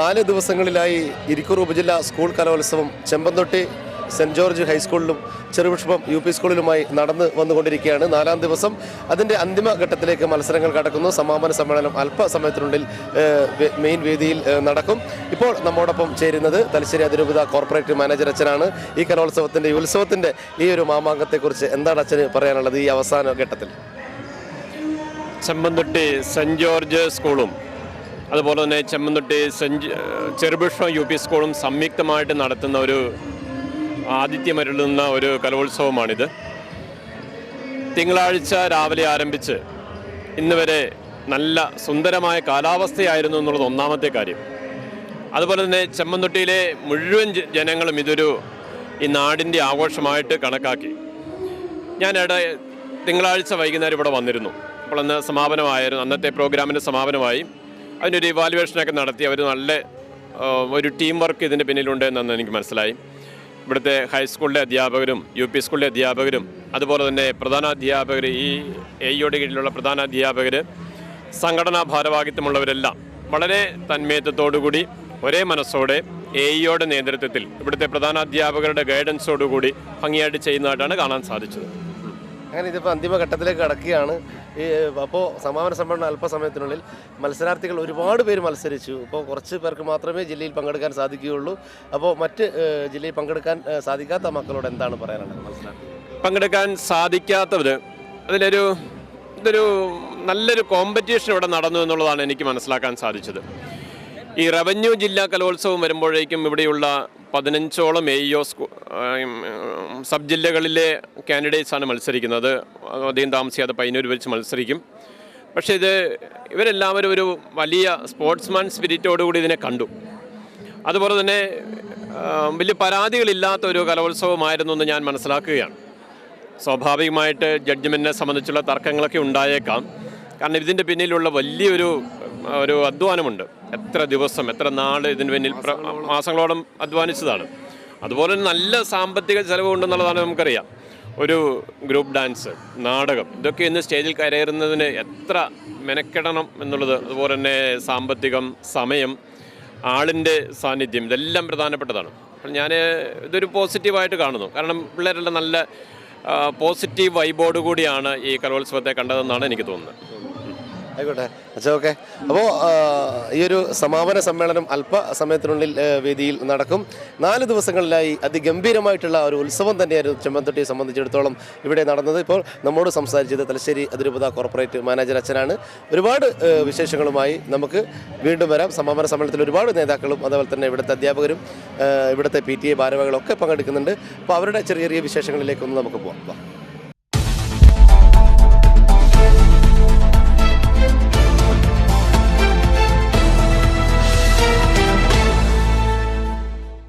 നാല് ദിവസങ്ങളിലായി ഇരിക്കൂർ ഉപജില്ല സ്കൂൾ കലോത്സവം ചെമ്പന്തൊട്ടി സെന്റ് ജോർജ് ഹൈസ്കൂളിലും ചെറുപുഷ്പം യു പി സ്കൂളിലുമായി നടന്നു വന്നുകൊണ്ടിരിക്കുകയാണ്. നാലാം ദിവസം അതിന്റെ അന്തിമ ഘട്ടത്തിലേക്ക് മത്സരങ്ങൾ കടക്കുന്നു. സമാപന സമ്മേളനം അല്പസമയത്തിനുള്ളിൽ മെയിൻ വേദിയിൽ നടക്കും. ഇപ്പോൾ നമ്മോടൊപ്പം ചേരുന്നത് തലശ്ശേരി അതിരൂപത കോർപ്പറേറ്റ് മാനേജർ അച്ഛനാണ്. ഈ കലോത്സവത്തിന്റെ ഈ ഉത്സവത്തിന്റെ ഈ ഒരു മാമാങ്കത്തെക്കുറിച്ച് എന്താണ് അച്ഛന് പറയാനുള്ളത് ഈ അവസാന ഘട്ടത്തിൽ? ചെമ്പന്തൊട്ടി സെന്റ് ജോർജ് സ്കൂളും അതുപോലെ തന്നെ Chemmanthotti saint Cherupushpam U P സ്കൂളും സംയുക്തമായിട്ട് നടത്തുന്ന ഒരു ആതിഥ്യമരുളുന്ന ഒരു കലോത്സവമാണിത്. തിങ്കളാഴ്ച രാവിലെ ആരംഭിച്ച് ഇന്ന് വരെ നല്ല സുന്ദരമായ കാലാവസ്ഥയായിരുന്നു എന്നുള്ളത് ഒന്നാമത്തെ കാര്യം. അതുപോലെ തന്നെ ചെമ്മന്തൊട്ടിയിലെ മുഴുവൻ ജനങ്ങളും ഇതൊരു ഈ നാടിന്റെ ആഘോഷമായിട്ട് കണക്കാക്കി. ഞാൻ ഇട തിങ്കളാഴ്ച വൈകുന്നേരം ഇവിടെ വന്നിരുന്നു. അപ്പോൾ അന്ന് സമാപനമായിരുന്നു അന്നത്തെ പ്രോഗ്രാമിന്റെ സമാപനമായി. അതിനൊരു ഇവാലുവേഷനൊക്കെ നടത്തി. അവർ നല്ല ഒരു ടീം വർക്ക് ഇതിന്റെ പിന്നിലുണ്ട് എന്നാണ് എനിക്ക് മനസ്സിലായി. ഇവിടുത്തെ ഹൈസ്കൂളിലെ അധ്യാപകരും യു പി സ്കൂളിലെ അധ്യാപകരും അതുപോലെ തന്നെ പ്രധാന അധ്യാപകർ ഈ എ ഇയുടെ കീഴിലുള്ള പ്രധാന അധ്യാപകർ സംഘടനാ ഭാരവാഹിത്വമുള്ളവരെല്ലാം വളരെ തന്മയത്വത്തോടുകൂടി ഒരേ മനസ്സോടെ എ ഇയുടെ നേതൃത്വത്തിൽ ഇവിടുത്തെ പ്രധാന അധ്യാപകരുടെ ഗൈഡൻസോടുകൂടി ഭംഗിയായിട്ട് ചെയ്യുന്നതായിട്ടാണ് കാണാൻ സാധിച്ചത്. അങ്ങനെ ഇതിപ്പോൾ അന്തിമഘട്ടത്തിലേക്ക് കടക്കുകയാണ്. ഈ അപ്പോൾ സമാപന സമ്മേളനം അല്പസമയത്തിനുള്ളിൽ മത്സരാർത്ഥികൾ ഒരുപാട് പേര് മത്സരിച്ചു. ഇപ്പോൾ കുറച്ച് പേർക്ക് മാത്രമേ ജില്ലയിൽ പങ്കെടുക്കാൻ സാധിക്കുകയുള്ളൂ. അപ്പോൾ മറ്റ് ജില്ലയിൽ പങ്കെടുക്കാൻ സാധിക്കാത്ത മക്കളോട് എന്താണ് പറയാനുള്ളത് മത്സരാർത്ഥി? പങ്കെടുക്കാൻ സാധിക്കാത്തവർ അതിലൊരു ഇതൊരു നല്ലൊരു കോമ്പറ്റീഷൻ ഇവിടെ നടന്നു എന്നുള്ളതാണ് എനിക്ക് മനസ്സിലാക്കാൻ സാധിച്ചത്. ഈ റവന്യൂ ജില്ലാ കലോത്സവം വരുമ്പോഴേക്കും ഇവിടെയുള്ള പതിനഞ്ചോളം എ ഇ ഒ സ്കൂ സബ് ജില്ലകളിലെ കാൻഡിഡേറ്റ്സാണ് മത്സരിക്കുന്നത്. അധികം താമസിയാതെ പയ്യന്നൂർ വെച്ച് മത്സരിക്കും. പക്ഷേ ഇത് ഇവരെല്ലാവരും ഒരു വലിയ സ്പോർട്സ്മാൻ സ്പിരിറ്റോടുകൂടി ഇതിനെ കണ്ടു. അതുപോലെ തന്നെ വലിയ പരാതികളില്ലാത്ത ഒരു കലോത്സവമായിരുന്നു എന്ന് ഞാൻ മനസ്സിലാക്കുകയാണ്. സ്വാഭാവികമായിട്ട് ജഡ്ജ്മെന്റിനെ സംബന്ധിച്ചുള്ള തർക്കങ്ങളൊക്കെ ഉണ്ടായേക്കാം. കാരണം ഇതിന്റെ പിന്നിലുള്ള വലിയൊരു ഒരു അധ്വാനമുണ്ട്. എത്ര ദിവസം എത്ര നാൾ ഇതിന് പിന്നിൽ മാസങ്ങളോളം അധ്വാനിച്ചതാണ്. അതുപോലെ നല്ല സാമ്പത്തിക ചെലവുണ്ടെന്നുള്ളതാണ് നമുക്കറിയാം. ഒരു ഗ്രൂപ്പ് ഡാൻസ് നാടകം ഇതൊക്കെ ഇന്ന് സ്റ്റേജിൽ കയറുന്നതിന് എത്ര മെനക്കെടണം എന്നുള്ളത് അതുപോലെ തന്നെ സാമ്പത്തികം സമയം ആളിന്റെ സാന്നിധ്യം ഇതെല്ലാം പ്രധാനപ്പെട്ടതാണ്. അപ്പോൾ ഞാൻ ഇതൊരു പോസിറ്റീവായിട്ട് കാണുന്നു. കാരണം പിള്ളേരെല്ലാം നല്ല പോസിറ്റീവ് വൈബോട് കൂടിയാണ് ഈ കലോത്സവത്തെ കണ്ടതെന്നാണ് എനിക്ക് തോന്നുന്നത്. ആയിക്കോട്ടെ. അച്ഛാ ഓക്കെ. അപ്പോൾ ഈ ഒരു സമാപന സമ്മേളനം അല്പ സമയത്തിനുള്ളിൽ വേദിയിൽ നടക്കും. നാല് ദിവസങ്ങളിലായി അതിഗംഭീരമായിട്ടുള്ള ഒരു ഉത്സവം തന്നെയായിരുന്നു ചെമ്മന്തൊട്ടിയെ സംബന്ധിച്ചിടത്തോളം ഇവിടെ നടന്നത്. ഇപ്പോൾ നമ്മോട് സംസാരിച്ചത് തലശ്ശേരി അതിരൂപത കോർപ്പറേറ്റ് മാനേജർ അച്ഛനാണ്. ഒരുപാട് വിശേഷങ്ങളുമായി നമുക്ക് വീണ്ടും വരാം. സമാപന സമ്മേളനത്തിൽ ഒരുപാട് നേതാക്കളും അതുപോലെ തന്നെ ഇവിടുത്തെ അധ്യാപകരും ഇവിടുത്തെ പി ടി എ ഭാരവാഹികളൊക്കെ പങ്കെടുക്കുന്നുണ്ട്. അപ്പോൾ അവരുടെ ചെറിയ ചെറിയ വിശേഷങ്ങളിലേക്കൊന്ന് നമുക്ക് പോകാം.